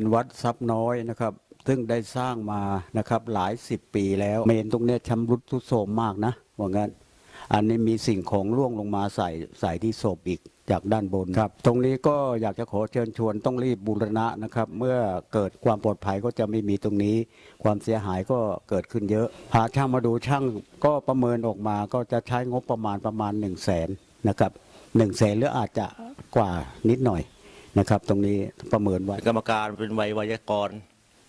นวัดทรัพย์น้อยนะครับ ซึ่งได้สร้างมานะครับหลายสิบปีแล้ว เมนตรงเนี้ยชำรุดทรุดโทรมมากนะว่างั้น อันนี้มีสิ่งของร่วงลงมาใส่ใส่ที่ศพอีกจากด้านบนครับ ตรงนี้ก็อยากจะขอเชิญชวนต้องรีบบูรณะนะครับ เมื่อเกิดความปลอดภัยก็จะไม่มีตรงนี้ ความเสียหายก็เกิดขึ้นเยอะ หาช่างมาดูช่างก็ประเมินออกมาก็จะใช้งบประมาณประมาณ1นึ่งแสนนะครับหนึ่งแสนหรืออาจจะกว่านิดหน่อย นะครับ ตรงนี้ประเมินไว้เป็นกรรมการเป็นวัยวยากร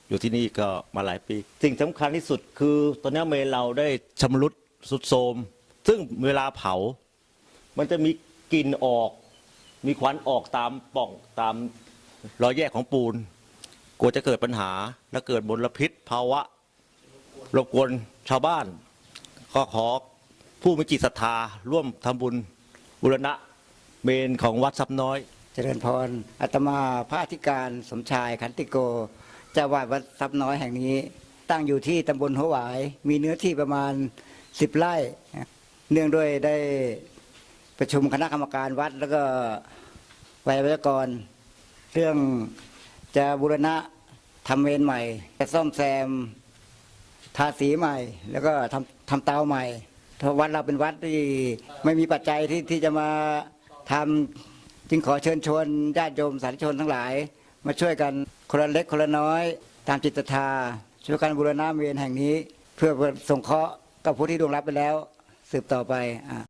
อยู่ที่นี่ก็มาหลายปี สิ่งสำคัญที่สุดคือตอนนี้เมนเราได้ชำรุดสุดโทรมซึ่งเวลาเผา มันจะมีกลิ่นออก มีควันออกตามปล่องตามรอยแยกของปูน กลัวจะเกิดปัญหา และเกิดมลพิษ ภาวะรบกวนชาวบ้าน ก็ขอผู้มีจิตศรัทธาร่วมทำบุญบุรณะเมนของวัดซับน้อย เจริญพรอาตมาพระอธิการสมชายขันติโกเจ้าวาดวัดทรัพย์น้อยแห่งนี้ ตั้งอยู่ที่ตำบลหัวหวาย มีเนื้อที่ประมาณสิบไร่ เนื่องด้วยได้ประชุมคณะกรรมการวัดแล้วก็วัยวิกร เรื่องจะบูรณะทำเวรใหม่ จะซ่อมแซมทาสีใหม่ แล้วก็ทำทำเตาใหม่เพราะวัดเราเป็นวัดที่ไม่มีปัจจัยที่ที่จะมาทำ จึงขอเชิญชวนญาติโยมสาธุชนทั้งหลาย มาช่วยกันคนละเล็กคนละน้อย ตามจิตศรัทธาช่วยกันบูรณะเมนแห่งนี้ เพื่อส่งเคราะห์กับผู้ที่ดวงรับไปแล้ว สืบต่อไปอะ